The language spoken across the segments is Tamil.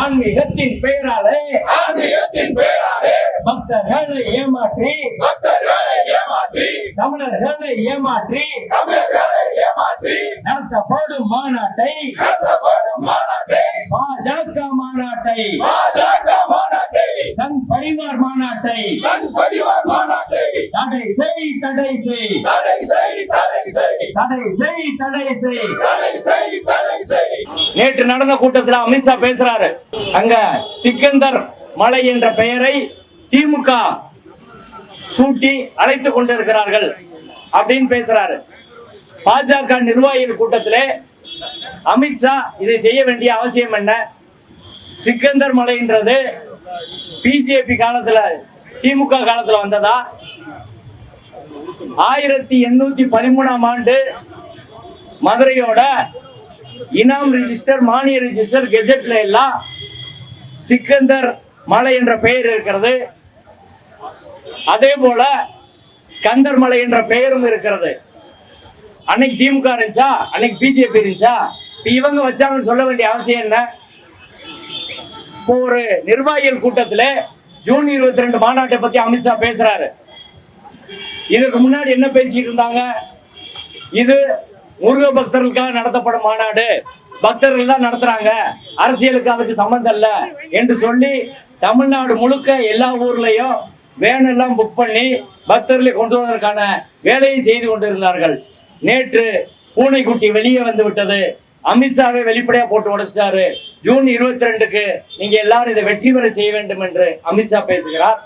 ஆன்மீகத்தின் பெயராலே ஆன்மீகத்தின் பெயராலே பக்தர்களை ஏமாற்றி பக்தர்களை தமிழர்களை ஏமாற்றி நடத்தப்படும் மாநாட்டை பாஜக மாநாட்டை சங் பரிவார் மாநாட்டை தடை செய் தடை செய் தடை செய் தடை செய். தடை செய் தடை செய். நேற்று நடந்த கூட்டத்தில் அமித்ஷா பேசுறாரு. அங்க சிக்கந்தர் மலை என்ற பெயரை திமுக சூட்டி அழைத்துக் கொண்டிருக்கிறார்கள் அப்படின்னு பேசுறாரு. பாஜக நிர்வாகிகள் கூட்டத்திலே அமித்ஷா இதை செய்ய வேண்டிய அவசியம் என்ன? சிக்கந்தர் மலைன்றது பிஜேபி காலத்துல திமுக காலத்துல வந்ததா? ஆயிரத்தி எண்ணூத்தி பதிமூணாம் ஆண்டு மதுரையோட இனாம் ரிஜிஸ்டர் மானிய ரிஜிஸ்டர் கெஜெட்ல எல்லாம் சிக்கந்தர் மலை என்ற பெயர் இருக்கிறது. அதே போல ஸ்கந்தர் மலை என்ற பெயரும் இருக்கிறது. அன்னைக்கு திமுக இருந்துச்சா? அன்னைக்கு பிஜேபி இருந்துச்சா? இப்ப இவங்க வச்சாங்கன்னு சொல்ல வேண்டிய அவசியம் என்ன? இப்போ ஒரு நிர்வாகிகள் கூட்டத்துல ஜூன் இருபத்தி ரெண்டு மாநாட்டை பத்தி அமித்ஷா பேசுறாரு. இதுக்கு முன்னாடி என்ன பேசிட்டு இருந்தாங்க? இது முருக பக்தர்களுக்காக நடத்தப்படும் மாநாடு. பக்தர்கள் தான் நடத்துறாங்க. அரசியலுக்கு அதுக்கு சம்மந்தம் இல்லை. என்று சொல்லி தமிழ்நாடு முழுக்க எல்லா ஊர்லயும் வேன் எல்லாம் புக் பண்ணி பக்தர்களை கொண்டு வருவதற்கான வேலையை செய்து கொண்டிருந்தார்கள். நேற்று பூனைக்குட்டி வெளியே வந்து விட்டது. அமித்ஷாவை வெளிப்படையா போட்டு உடைச்சிட்டாரு. ஜூன் இருபத்தி ரெண்டுக்கு நீங்க எல்லாரும் இதை வெற்றி பெற செய்ய வேண்டும் என்று அமித்ஷா பேசுகிறார்.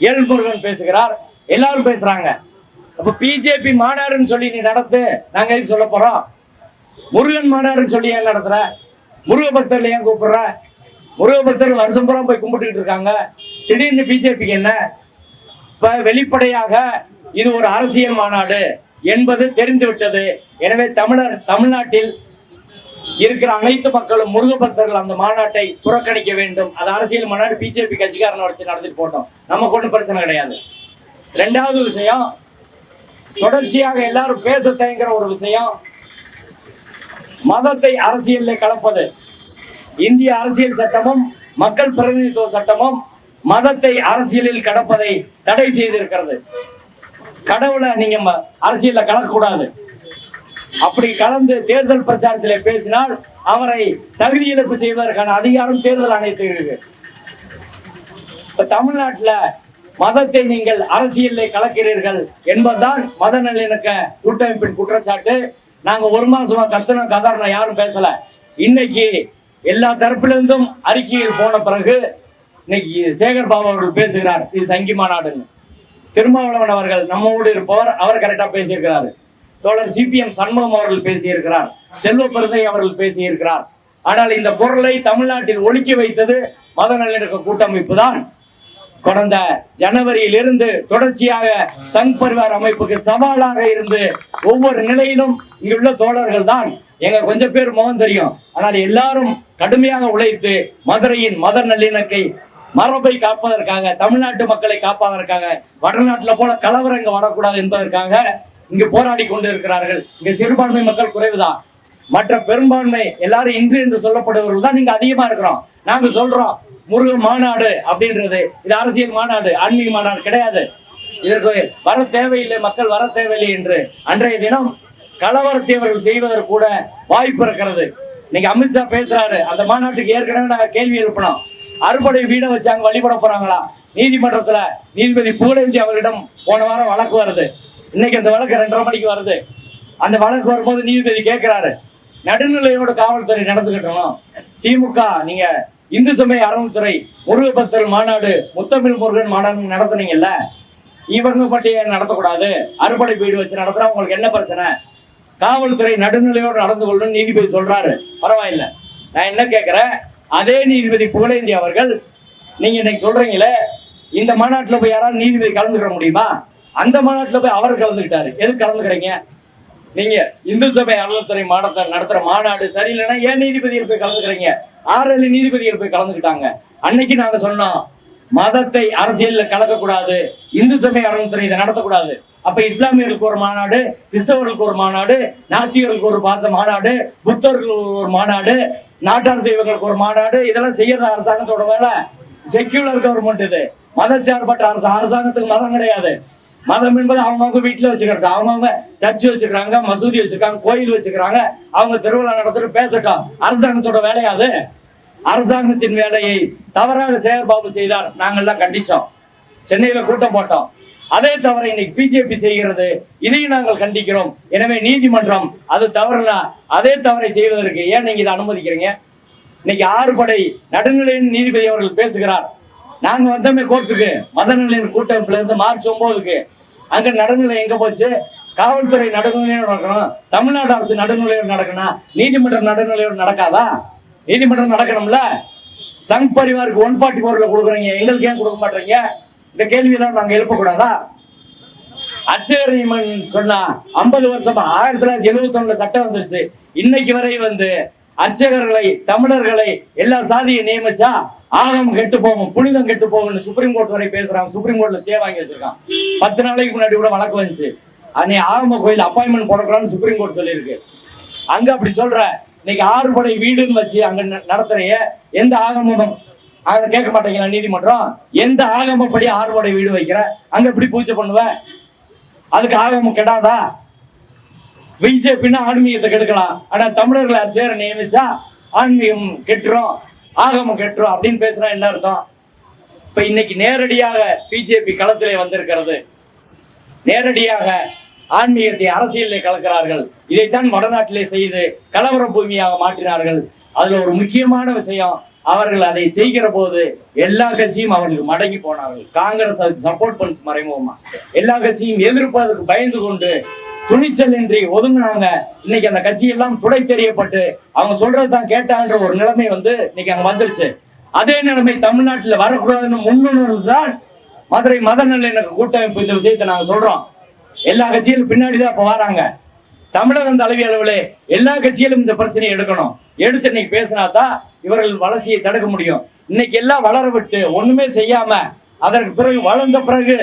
எல் முருகன் பேசுகிறார். எல்லாரும் பேசுறாங்க. அப்ப பிஜேபி மாநாடுன்னு சொல்லி நீ நடத்து நாங்க எதுக்கு சொல்ல போறோம்? முருகன் மாநாடுன்னு சொல்லி ஏன் நடத்துற? முருக பக்தர்கள் ஏன் கூப்பிடுற? முருக பக்தர்கள் வருஷம் பூரா போய் கும்பிட்டுக்கிட்டு இருக்காங்க. திடீர்னு பிஜேபிக்கு என்ன? இப்ப வெளிப்படையாக இது ஒரு அரசியல் மாநாடு என்பது தெரிந்து விட்டது. எனவே தமிழர் தமிழ்நாட்டில் இருக்கிற அனைத்து மக்களும் முருக பக்தர்கள் அந்த மாநாட்டை புறக்கணிக்க வேண்டும். அது அரசியல் மாநாடு பிஜேபி கட்சிக்காரனை வச்சு நடத்திட்டு போட்டோம். நமக்கு ஒன்றும் பிரச்சனை கிடையாது. ரெண்டாவது விஷயம் தொடர்ச்சியாக எல்லாரும் பேச தயங்குற ஒரு விஷயம் மதத்தை அரசியலில் கலப்பது. இந்திய அரசியல் சட்டமும் மக்கள் பிரதிநிதித்துவ சட்டமும் மதத்தை அரசியலில் கடப்பதை தடை செய்திருக்கிறது. கடவுளை நீங்க ம- அரசியல்ல கலக்கக்கூடாது. அப்படி கலந்து தேர்தல் பிரச்சாரத்திலே பேசினால் அவரை தகுதி இழப்பு செய்வதற்கான அதிகாரம் தேர்தல் ஆணையத்துக்கு இருக்கு. இப்ப தமிழ்நாட்டுல மதத்தை நீங்கள் அரசியலில் கலக்கிறீர்கள் என்பதுதான் மத நல்லிணக்க கூட்டமைப்பின் குற்றச்சாட்டு. நாங்க ஒரு மாசமா கத்தனம் கதறணும் யாரும் பேசல. இன்னைக்கு எல்லா தரப்பிலிருந்தும் அறிக்கையில் போன பிறகு இன்னைக்கு சேகர் பாபு அவர்கள் பேசுகிறார் இது சங்கி மாநாடுன்னு. திருமாவளவன் அவர்கள் நம்மோடு இருப்பவர் அவர் கரெக்டாக பேசியிருக்கிறார். தோழர் சிபிஎம் சண்முகம் அவர்கள் பேசியிருக்கிறார் செல்வ பெருந்தை அவர்கள் பேசியிருக்கிறார். ஆனால் இந்த பொருளை தமிழ்நாட்டில் ஒழுக்கி வைத்தது மத நல்லிணக்க கூட்டமைப்பு தான். கடந்த ஜனவரியில் இருந்து தொடர்ச்சியாக சங் பரிவார் அமைப்புக்கு சவாலாக இருந்து ஒவ்வொரு நிலையிலும் இங்குள்ள தோழர்கள் தான் எங்க கொஞ்சம் பேர் முகம் தெரியும். ஆனால் எல்லாரும் கடுமையாக உழைத்து மதுரையின் மத நல்லிணக்கை மரபை காப்பதற்காக தமிழ்நாட்டு மக்களை காப்பதற்காக வடநாட்டுல போல கலவரம் இங்க வரக்கூடாது என்பதற்காக இங்கு போராடி கொண்டு இருக்கிறார்கள் இங்க சிறுபான்மை மக்கள் குறைவுதான். மற்ற பெரும்பான்மை எல்லாரும் இந்து என்று சொல்லப்படுவர்கள் தான் நீங்க அதிகமா இருக்கிறோம். நாங்க சொல்றோம் முருக மாநாடு அப்படின்றது. இது அரசியல் மாநாடு ஆன்மீக மாநாடு கிடையாது. இதற்கு வர தேவையில்லை மக்கள் வர தேவையில்லை என்று அன்றைய தினம் கலவரத்தை அவர்கள் செய்வதற்கு கூட வாய்ப்பு இருக்கிறது. இன்னைக்கு அமித்ஷா பேசுறாரு அந்த மாநாட்டுக்கு ஏற்கனவே நாங்கள் கேள்வி எழுப்பினோம். அறுபடை வீடை வச்சு அங்கே வழிபட போறாங்களா? நீதிமன்றத்துல நீதிபதி புகழேந்தி அவர்களிடம் போன வாரம் வழக்கு வருது. இன்னைக்கு அந்த வழக்கு ரெண்டரை மணிக்கு வருது. அந்த வழக்கு வரும்போது நீதிபதி கேட்கிறாரு நடுநிலையோட காவல்துறை நடந்துகிட்டோம் திமுக நீங்க இந்து சமய அறநிலைத்துறை முருகப்பத்தல் மாநாடு முத்தமிழ் முருகன் மாநாடு நடத்துனீங்கல்ல? இவங்க மட்டும் நடத்தக்கூடாது? அறுபடை வீடு வச்சு நடத்துறா உங்களுக்கு என்ன பிரச்சனை? காவல்துறை நடுநிலையோடு நடந்து கொள்ளணும் நீதிபதி சொல்றாரு. பரவாயில்ல. நான் என்ன கேட்கிறேன் அதே நீதிபதி புகழேந்தி அவர்கள் நீங்க இன்னைக்கு சொல்றீங்களே இந்த மாநாட்டில் போய் யாராவது நீதிபதி கலந்துக்கிற முடியுமா? அந்த மாநாட்டில் போய் அவர் கலந்துக்கிட்டாரு. எதுக்கு கலந்துக்கிறீங்க? நீங்க இந்து சபை அலுவல்துறை மாநாட்டை நடத்துற மாநாடு சரியில்லைன்னா ஏன் நீதிபதிகள் போய் கலந்துக்கிறீங்க? ஆறு நீதிபதிகள் போய் கலந்துக்கிட்டாங்க. அன்னைக்கு நாங்க சொன்னோம் மதத்தை அரசியல்ல கலக்கக்கூடாது இந்து சமய அறநிலைத்துறை இதை நடத்தக்கூடாது. அப்ப இஸ்லாமியர்களுக்கு ஒரு மாநாடு கிறிஸ்தவர்களுக்கு ஒரு மாநாடு நாத்தியர்களுக்கு ஒரு பார்த்த மாநாடு புத்தர்களுக்கு ஒரு மாநாடு நாட்டார் தெய்வங்களுக்கு ஒரு மாநாடு இதெல்லாம் செய்யறது அரசாங்கத்தோட வேலை. செக்யூலர் கவர்மெண்ட் இது. மதச்சார்பற்ற அரசு அரசாங்கத்துக்கு மதம் கிடையாது. மதம் என்பது அவங்கவுங்க வீட்டுல வச்சுக்கிறது. அவங்கவுங்க சர்ச்சு வச்சுக்கிறாங்க மசூதி வச்சிருக்காங்க கோயில் வச்சுக்கிறாங்க. அவங்க திருவிழா நடத்திட்டு பேசட்டும். அரசாங்கத்தோட வேலையாது அரசாங்கத்தின் வேலையை தவறாக செயற்பாபு செய்தார் நாங்கள்லாம் கண்டிச்சோம். சென்னையில கூட்டம் போட்டோம். அதே தவிர இன்னைக்கு பிஜேபி செய்கிறது. இதையும் நாங்கள் கண்டிக்கிறோம். எனவே நீதிமன்றம் அது தவறுனா அதே தவறை செய்வதற்கு ஏன் நீங்க இதை அனுமதிக்கிறீங்க? இன்னைக்கு ஆறு படை நடுநிலையின் நீதிபதி அவர்கள் பேசுகிறார். நாங்க வந்தோமே கோர்ட்டுக்கு. மதநிலையின் கூட்டமைப்புல இருந்து மார்ச் ஒன்பதுக்கு அங்க நடுநிலை எங்க போச்சு? காவல்துறை நடுநிலையோடு நடக்கணும். தமிழ்நாடு அரசு நடுநிலையோடு நடக்கணும்? நீதிமன்றம் நடுநிலையோடு நடக்காதா? நீதிமன்றம் நடக்கணும்ல? சங் பரிவாருக்கு ஒன் ஃபார்ட்டி ஃபோர்ல கொடுக்குறீங்க. எங்களுக்கு ஏன் கொடுக்க மாட்டீங்க? இந்த கேள்வியெல்லாம் நாங்க எழுப்பக்கூடாதா? அச்சரியமன் சொன்னா ஐம்பது வருஷமா ஆயிரத்தி தொள்ளாயிரத்தி எழுபத்தி ஒண்ணுல சட்டம் வந்துருச்சு. இன்னைக்கு வரை வந்து அர்ச்சகர்களை தமிழர்களை எல்லா சாதியை நியமிச்சா ஆகம் கெட்டு போகும் புனிதம் கெட்டு போகும்னு சுப்ரீம் கோர்ட் வரை பேசுறான். சுப்ரீம் கோர்ட்ல ஸ்டே வாங்கி வச்சிருக்கான். பத்து நாளைக்கு முன்னாடி கூட வழக்கு வந்துச்சு. அன்னை ஆகம கோயில் அப்பாயின்மெண்ட் போடக்கூடாதுன்னு சுப்ரீம் கோர்ட் சொல்லியிருக்கு. அங்க அப்படி சொல்ற. இன்னைக்கு ஆறு படை வீடுன்னு வச்சு அங்க ந- எந்த ஆகமம்? அதை கேட்க மாட்டீங்களா நீதிமன்றம்? எந்த ஆகமப்படி ஆறு படை வீடு வைக்கிற? அங்க எப்படி பூஜை பண்ணுவ? அதுக்கு ஆகமம் கெடாதா? பிஜேபின்னா ஆன்மீகத்தை கெடுக்கலாம். ஆனா தமிழர்களை அச்சேரை நியமிச்சா ஆன்மீகம் கெட்டுரும் ஆகமம் கெட்டுரும் அப்படின்னு பேசுனா என்ன அர்த்தம்? இப்ப இன்னைக்கு நேரடியாக பிஜேபி களத்திலே வந்திருக்கிறது. நேரடியாக ஆன்மீகத்தை அரசியலில் கலக்கிறார்கள். இதைத்தான் வடநாட்டிலே செய்து கலவர பூமியாக மாற்றினார்கள். அதுல ஒரு முக்கியமான விஷயம் அவர்கள் அதை செய்கிற போது எல்லா கட்சியும் அவர்களுக்கு மடங்கி போனார்கள். காங்கிரஸ் அதுக்கு சப்போர்ட் பண்ணுச்சு மறைமுகமா. எல்லா கட்சியும் எதிர்ப்பதற்கு பயந்து கொண்டு துணிச்சல் இன்றி ஒதுங்கினாங்க. இன்னைக்கு அந்த கட்சி எல்லாம் துடை தெரியப்பட்டு அவங்க சொல்றதுதான் கேட்டான்ற ஒரு நிலைமை வந்து இன்னைக்கு அங்க வந்துருச்சு. அதே நிலைமை தமிழ்நாட்டில் வரக்கூடாதுன்னு முன்னுணர்வு தான் மதுரை மத நல்லிணக்க கூட்டமைப்பு இந்த விஷயத்தை நாங்க சொல்றோம். எல்லா கட்சியிலும் பின்னாடி தான் இப்ப வராங்க. தமிழகம் தலைவி அளவில் எல்லா கட்சியிலும் இந்த பிரச்சனையை எடுக்கணும். எடுத்து இன்னைக்கு பேசினா தான் இவர்கள் வளர்ச்சியை தடுக்க முடியும். இன்னைக்கு எல்லாம் வளர விட்டு ஒண்ணுமே செய்யாம அதற்கு பிறகு வளர்ந்த பிறகு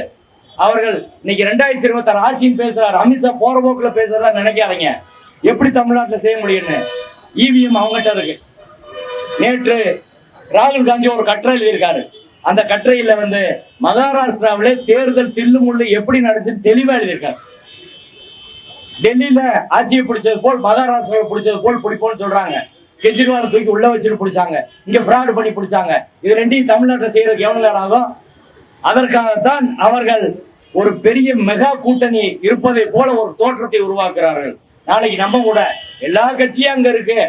அவர்கள் இன்னைக்கு ரெண்டாயிரத்தி இருபத்தாறு ஆட்சின்னு பேசுறாரு. அமித்ஷா போற போக்குல பேசுறதா நினைக்காதீங்க. எப்படி தமிழ்நாட்டில் செய்ய முடியும்னு இவிஎம் அவங்ககிட்ட இருக்கு. நேற்று ராகுல் காந்தி ஒரு கட்டுரை எழுதியிருக்காரு. அந்த கட்டுரையில வந்து மகாராஷ்டிராவிலே தேர்தல் தில்லு முள்ளு எப்படி நடச்சுன்னு தெளிவா எழுதியிருக்காரு. டெல்லியில ஆட்சியை பிடிச்சது போல் மகாராஷ்டிராவை பிடிச்சது போல் பிடிப்போம்னு சொல்றாங்க. கெஜ்ரிவால் தூக்கி உள்ள வச்சுட்டு பிடிச்சாங்க. இங்க ஃப்ராடு பண்ணி பிடிச்சாங்க. இது ரெண்டையும் தமிழ்நாட்டில் செய்யறதுக்கு எவ்வளவு நேரம் ஆகும்? அதற்காகத்தான் அவர்கள் ஒரு பெரிய மெகா கூட்டணி இருப்பதை போல ஒரு தோற்றத்தை உருவாக்குறார்கள் நாளைக்கு நம்ம கூட எல்லா கட்சியும் அங்க இருக்கு.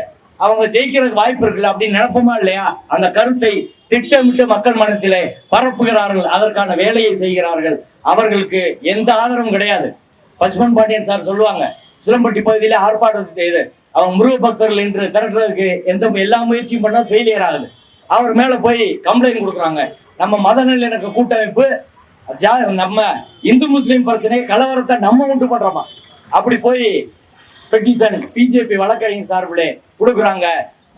அவங்க ஜெயிக்கிறதுக்கு வாய்ப்பு இருக்குல்ல அப்படின்னு நினைப்போமா இல்லையா? அந்த கருத்தை திட்டமிட்டு மக்கள் மனத்திலே பரப்புகிறார்கள். அதற்கான வேலையை செய்கிறார்கள். அவர்களுக்கு எந்த ஆதரவும் கிடையாது. பசுமன் பாண்டியன் சார் சொல்லுவாங்க சிலம்பட்டி பகுதியில ஆர்ப்பாட்டம் செய்து அவங்க முருக பக்தர்கள் என்று திரட்டுறதுக்கு எந்த எல்லா முயற்சியும் பண்ணா ஃபெயிலியர் ஆகுது. அவர் மேல போய் கம்ப்ளைண்ட் கொடுக்குறாங்க. நம்ம மத நல்லிணக்க கூட்டமைப்பு ஜா நம்ம இந்து முஸ்லீம் பிரச்சனையை கலவரத்தை நம்ம உண்டு பண்றோமா? அப்படி போய் பெட்டிஷன் பிஜேபி வழக்கறிஞர் சார்பிலே கொடுக்குறாங்க.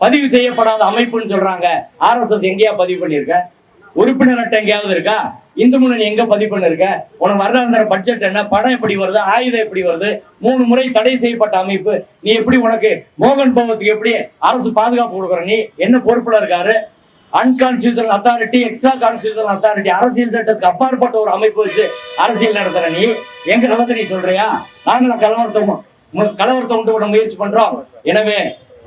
பதிவு செய்யப்படாத அமைப்புன்னு சொல்றாங்க. ஆர்எஸ்எஸ் எங்கேயா பதிவு பண்ணியிருக்க? உறுப்பினர் அட்டை எங்கேயாவது இருக்கா? இந்து முன்னணி எங்க பதிவு பண்ணிருக்க உனக்கு வருடாந்திர பட்ஜெட் என்ன? படம் எப்படி வருது? ஆயுதம் எப்படி வருது? மூணு முறை தடை செய்யப்பட்ட அமைப்பு. நீ எப்படி உனக்கு மோகன் பவத்துக்கு எப்படி அரசு பாதுகாப்பு கொடுக்குற? நீ என்ன பொறுப்புல இருக்காரு? Unconstitutional authority extra constitutional authority அரசியல் சட்டத்துக்கு அப்பாற்பட்ட ஒரு அமைப்பு வச்சு அரசியல் நடத்துற நீ. எங்க நடத்த நீ சொல்றியா? நாங்களும் கலவரத்தை கலவரத்தை உண்டு விட முயற்சி பண்றோம். எனவே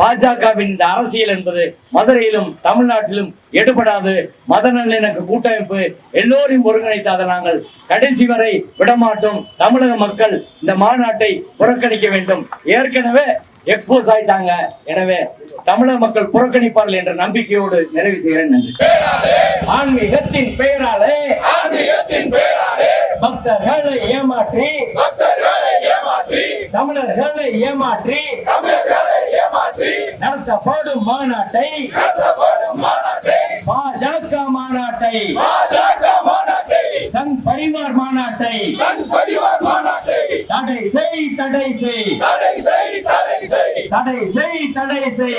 பாஜகவின் இந்த அரசியல் என்பது மதுரையிலும் தமிழ்நாட்டிலும் எடுபடாது. மத நல்லிணக்க கூட்டமைப்பு எல்லோரையும் ஒருங்கிணைத்து அதை நாங்கள் கடைசி வரை விடமாட்டோம். தமிழக மக்கள் இந்த மாநாட்டை புறக்கணிக்க வேண்டும். ஏற்கனவே எக்ஸ்போஸ் ஆயிட்டாங்க. எனவே தமிழக மக்கள் புறக்கணிப்பார்கள் என்ற நம்பிக்கையோடு நிறைவு செய்கிறேன். நன்றி. ஆன்மீகத்தின் பெயராலே பக்தர்களை ஏமாற்றி பக்தர்களை ஏமாற்றி தமிழர்களை ஏமாற்றி தமிழர்களை நடத்தப்படும் மாநாட்டை பாஜக மாநாட்டை சங் பரிவார் மாநாட்டை தடை செய் தடை செய். தடை செய் தடை செய்.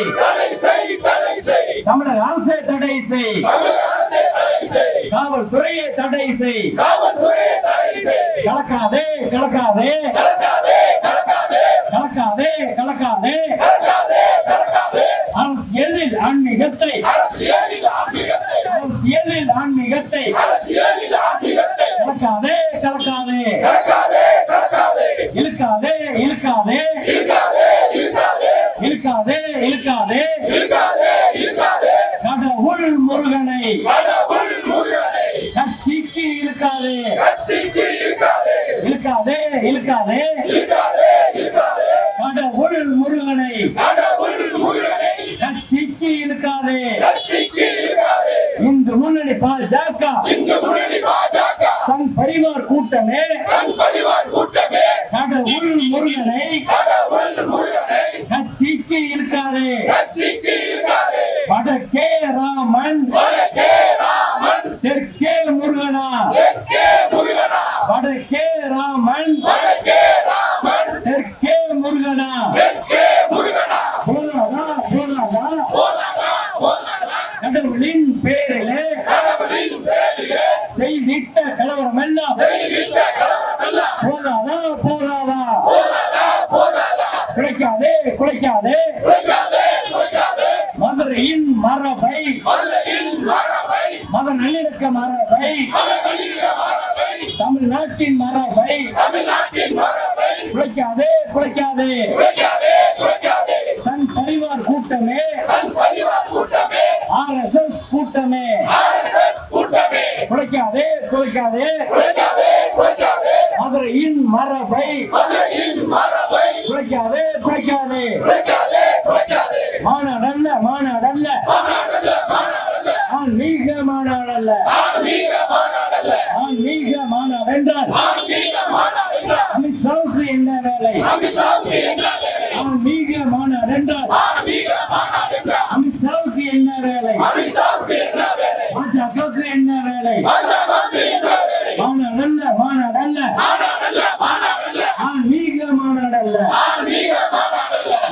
தமிழக அரசே தடை செய். காவல்துறையை தடை செய். கலக்காதே கலக்காதே. கலக்காதே அரசியலில் ஆன்மீகத்தை அரசியலில் ஆன்மீகத்தை. கலக்காதே. கலக்காதே. இழுக்காதே இழுக்காதே. இழுக்காதே இழுக்காதே. கடவுள் முருகனை உருள் முருகனை. கட்சிக்கு இருக்காரு. வடக்கே ராமன். தெற்கே முருகனா. வடக்கே ராமன். தெற்கே முருகனா. கடவுளின் பேரிலே. செய்திட்ட கலவரம் எல்லாம் போனாதான் குறைக்காதே குறைக்காதே மதுரையின் மரபை. மத நல்லிணக்க மரபை. தமிழ்நாட்டின் மரபை. குறைக்காதே குறைக்காதே சன் பரிவார் கூட்டமே. ஆர் எஸ் எஸ் கூட்டமே. குறைக்காதே குறைக்காதே மதுரையின் மரபை பிழைக்காதே பிழைக்காதே மாநாடல்ல மாநாடல்ல ஆன்மீக மாநாடல்ல ஆன்மீக மாநாடு என்றால் அமித் சௌத்ரி என்ன வேலை. ஆன்மீக மாநாடு என்றால் அமித் சௌத்ரி என்ன வேலை. பாஜகவுக்கு என்ன வேலை. மாநாடல்ல மாநாடு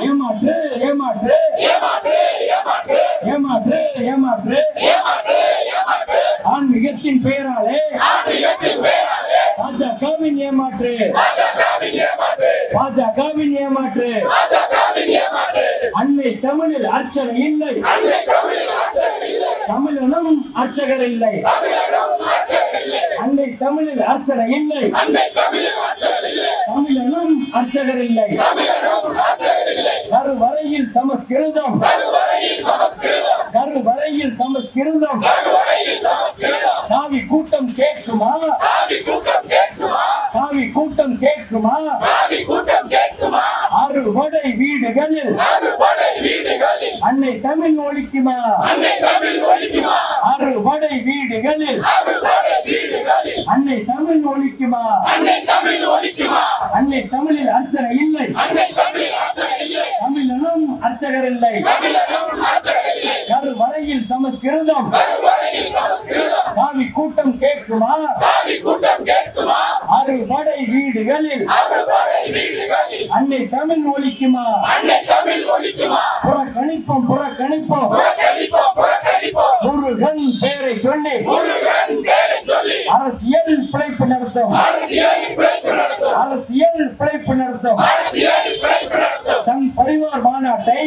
ஏமாற்று ஏமாற்று. ஏமாற்று ஏமாற்று. ஆன்மீகத்தின் பெயராலே பாஜகவின் ஏமாற்று. பாஜகவின் ஏமாற்று. அன்னை தமிழில் அர்ச்சனை இல்லை. தமிழனும் அர்ச்சகர் இல்லை. அன்னை தமிழில் அர்ச்சனை இல்லை. தமிழனும் அர்ச்சகர் இல்லை கருவறையில் சமஸ்கிருதம். கருவறையில் சமஸ்கிருதம். காவி கூட்டம் கேட்குமா? காவி கூட்டம் கேட்குமா? அறுபடை வீடுகளில். அன்னை தமிழ் ஒழிக்குமா அறுபடை வீடுகளில். அன்னை தமிழ் ஒழிக்குமா அன்னை தமிழ் ஒழிக்குமா அன்னை தமிழில் அர்ச்சனை இல்லை. அன்னை தமிழில் அச்சம் இல்லை. தமிழனும் அர்ச்சகர் இல்லை. தமிழனும் அச்சம் இல்லை. கருவறையில் சமஸ்கிருதம். கருவறையில் சமஸ்கிருதம். காவி கூட்டம் கேட்குமா? காவி கூட்டம் கேட்குமா? அறுவடை வீடுகளில். அறுபடை வீடுகளில். அன்னை தமிழ் ஒழிக்குமா அன்னை தமிழ் ஒழிக்குமா புறக்கணிப்போம் புறக்கணிப்போம். புறக்கணிப்போம் புறக்கணிப்போம். முருகன் பெயரை சொல்லி. முருகன் பேரை அரசியல் பிழைப்பு நடத்தும் அரசியல் பிழைப்பு நடத்தும் சங் பரிவார் மாநாட்டை